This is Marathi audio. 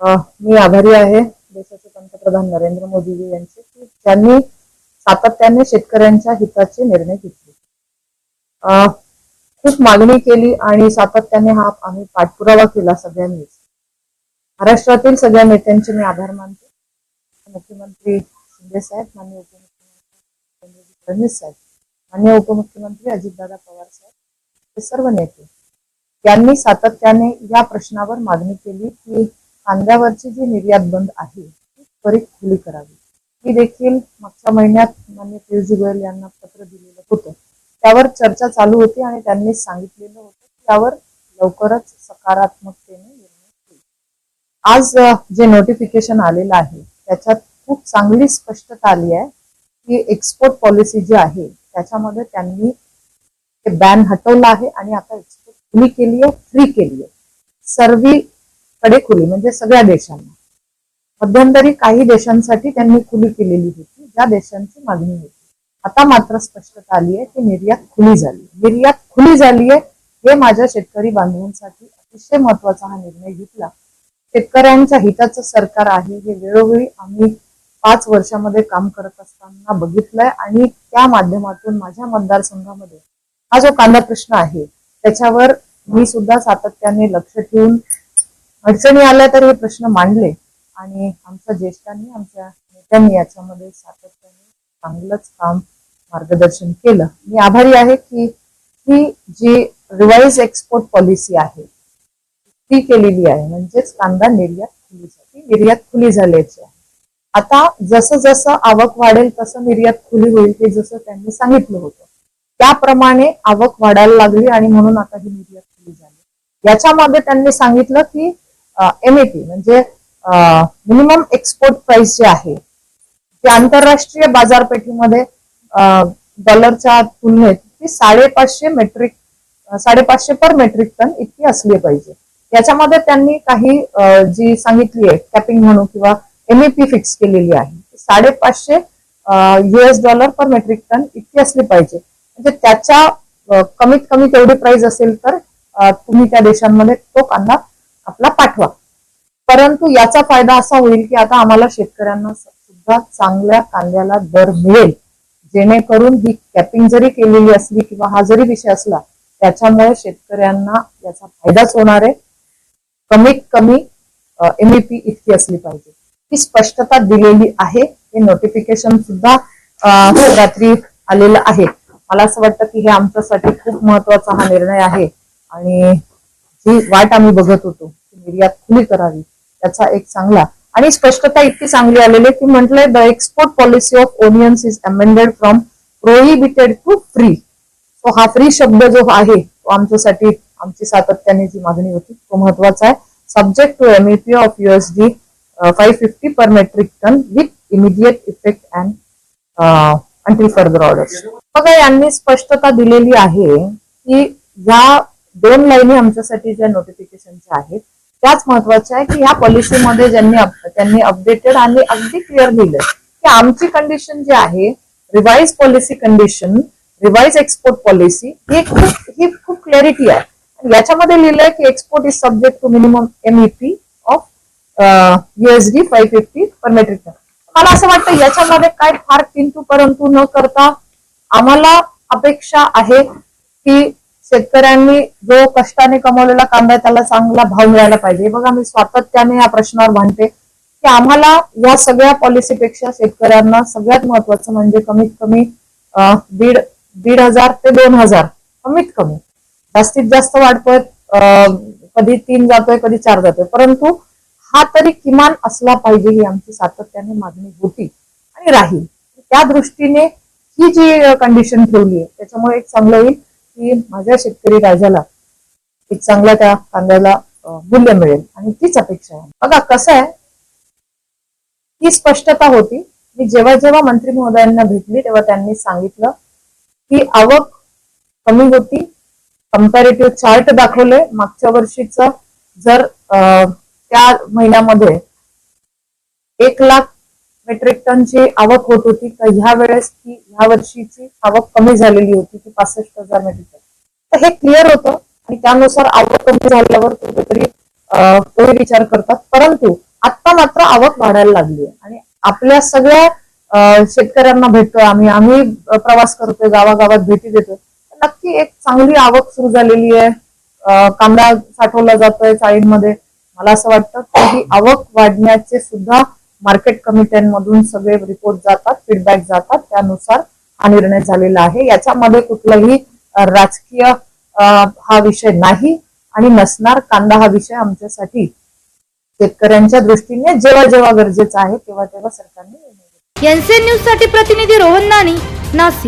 मी आभारी आहे देशाचे पंतप्रधान नरेंद्र मोदीजी यांचे की त्यांनी सातत्याने शेतकऱ्यांच्या हिताचे निर्णय घेतले. खूप मागणी केली आणि सातत्याने हा आम्ही पाठपुरावा केला सगळ्यांनीच. महाराष्ट्रातील सगळ्या नेत्यांचे मी आभार मानते. मुख्यमंत्री शिंदे साहेब मान्य उपमुख्यमंत्री फडणवीस साहेब मान्य उपमुख्यमंत्री अजितदादा पवार साहेब हे सर्व नेते यांनी सातत्याने या प्रश्नावर मागणी केली की कांद्यावरची जी निर्यात बंद आहे ती त्वरित खुली करावी. ही देखील मागच्या महिन्यात मान्य पियुष गोयल यांना पत्र दिलेलं होतं. त्यावर चर्चा चालू होती आणि त्यांनी सांगितलेलं होतं की यावर लवकरच सकारात्मकतेने निर्णय आज जे नोटिफिकेशन आलेलं आहे त्याच्यात खूप चांगली स्पष्टता आली आहे की एक्सपोर्ट पॉलिसी जी आहे त्याच्यामध्ये त्यांनी ते बॅन हटवलं आहे आणि आता एक्सपोर्ट खुली केली आहे फ्री केली आहे. सर्वीकडे खुली म्हणजे सगळ्या देशांना. मध्यंतरी काही देशांसाठी त्यांनी खुली केलेली होती ज्या देशांची मागणी होती. आता मात्र स्पष्टता आली आहे की निर्यात खुली झाली. निर्यात खुली झाली आहे हे माझ्या शेतकरी बांधवांसाठी अतिशय महत्त्वाचा हा निर्णय घेतला. शेतकऱ्यांच्या हिताचं सरकार आहे हे वेळोवेळी आम्ही पाच वर्षामध्ये काम करत असताना बघितलंय आणि त्या माध्यमातून माझ्या मतदारसंघामध्ये हा जो कांदा प्रश्न आहे त्याच्यावर मी सुद्धा सातत्याने लक्ष ठेवून अडचणी आल्या तर हे प्रश्न मांडले. आणि आमच्या ज्येष्ठांनी आमच्या नेत्यांनी याच्यामध्ये सातत्याने चांगलंच काम मार्गदर्शन केलं. मी आभारी आहे की ही जी रिवाईज एक्सपोर्ट पॉलिसी आहे ती केलेली आहे. म्हणजेच कांदा निर्यात खुली झाली. निर्यात खुली झाल्याची आहे. आता जसं जसं आवक वाढेल तसं निर्यात खुली होईल हे जसं त्यांनी सांगितलं होतं. त्याप्रमाणे आवक वाढायला लागली आणि म्हणून आता ही निर्यात खुली झाली. याच्यामध्ये त्यांनी सांगितलं की एमएपी म्हणजे मिनिमम एक्सपोर्ट प्राइस जे आहे ते आंतरराष्ट्रीय बाजारपेठेमध्ये डॉलरच्या तुलनेत ती साडेपाचशे मेट्रिक साडेपाचशे पर मेट्रिक टन इतकी असली पाहिजे. याच्यामध्ये त्यांनी काही जी सांगितली आहे कॅपिंग म्हणू किंवा एमएपी फिक्स केलेली आहे साडेपाचशे US dollar per metric ton इतकी असली पाहिजे. म्हणजे त्याच्या कमीत कमी तेवढी प्राइस असेल तर तुम्ही त्या देशांमध्ये तो कांदा आपला पाठवा. परंतु याचा फायदा असा होईल की आता आम्हाला शेतकऱ्यांना सुद्धा चांगल्या कांद्याला दर मिळेल. जेणेकरून ही कॅपिंग जरी केलेली असली किंवा हा जरी विषय असला त्याच्यामुळे शेतकऱ्यांना याचा फायदाच होणार आहे. कमीत कमी एमईपी इतकी असली पाहिजे. ही स्पष्टता दिलेली आहे. हे नोटिफिकेशन सुद्धा हो, रात्री आलेलं आहे. मला असं वाटतं की हे आमच्यासाठी खूप महत्त्वाचा हा निर्णय आहे. आणि ही वाट आम्ही बघत होतो निर्यात खुली करावी त्याचा एक चांगला आणि स्पष्टता इतकी चांगली आलेली आहे की म्हटलंय the export policy of onions is amended from prohibited to free so हा फ्री शब्द जो आहे तो आमच्यासाठी आमची सातत्याने जी मागणी होती तो महत्त्वाचा आहे. Subject to MEP of USD five fifty per metric ton with immediate effect and until further orders बघा यांनी स्पष्टता दिलेली आहे की या दोन लाईनी आमच्यासाठी ज्या नोटिफिकेशनच्या आहेत त्याच महत्त्वाच्या आहे की या पॉलिसीमध्ये ज्यांनी त्यांनी अपडेटेड आणि अगदी क्लिअर लिहिलं की आमची कंडिशन जी आहे revise policy condition revise export policy ही खूप ही खूप क्लॅरिटी आहे. याच्यामध्ये लिहिलंय की export is subject to minimum MEP of USD five fifty per metric ton मला असं वाटतं याच्यामध्ये काय फार किंतु परंतु न करता आम्हाला अपेक्षा आहे की शेतकऱ्यांनी जो कष्टाने कमवलेला कांदा आहे त्याला चांगला भाव मिळायला पाहिजे. बघा मी सातत्याने या प्रश्नावर मानते की आम्हाला या सगळ्या पॉलिसीपेक्षा शेतकऱ्यांना सगळ्यात महत्वाचं म्हणजे कमीत कमी दीड दीड हजार ते दोन हजार कमीत कमी. जास्तीत जास्त वाढतोय अं, कधी तीन जातोय कधी चार जातोय. परंतु हा तरी किमान असला पाहिजे ही आमची सातत्याने मागणी होती आणि राहील. त्या दृष्टीने ही जी कंडिशन ठेवली आहे त्याच्यामुळे एक चांगलं येईल. की माझ्या शेतकरी राजाला एक चांगल्या त्या कांद्याला मूल्य मिळेल आणि तीच अपेक्षा आहे. बघा कसं आहे? ती स्पष्टता होती. मी जेव्हा जेव्हा मंत्री महोदयांना भेटली तेव्हा त्यांनी सांगितलं की आवक कमी होती. कम्पॅरेटिव्ह चार्ट दाखवले. मागच्या वर्षीचं जर अं, त्या महिन्यामध्ये एक लाख मेट्रिक टनची आवक होत होती तर ह्या वेळेस ती ह्या वर्षीची आवक कमी झालेली होती ती पासष्ट हजार मेट्रिक टन तर हे क्लिअर होतं आणि त्यानुसार आवक कमी झाल्यावर कुठेतरी कोणी विचार करतात. परंतु आता मात्र आवक वाढायला लागली आहे. आणि आपल्या सगळ्या शेतकऱ्यांना भेटतोय आम्ही. आम्ही प्रवास करतोय गावागावात भेटी देतोय. नक्की एक चांगली आवक सुरू झालेली आहे. कांदा साठवला जातोय चाळींमध्ये. मला असं वाटतं की आवक वाढण्याचे सुद्धा मार्केट कमिट्यांमधून सगळे रिपोर्ट जातात फीडबॅक जातात त्यानुसार हा निर्णय झालेला आहे. याच्यामध्ये कुठलाही राजकीय हा विषय नाही आणि नसणार कांदा हा विषय आमच्यासाठी शेतकऱ्यांच्या दृष्टीने जेव्हा जेव्हा गरजेचा आहे तेव्हा तेव्हा सरकारने निर्णय एनसीएन न्यूजसाठी प्रतिनिधी रोहन नानी नाशिक.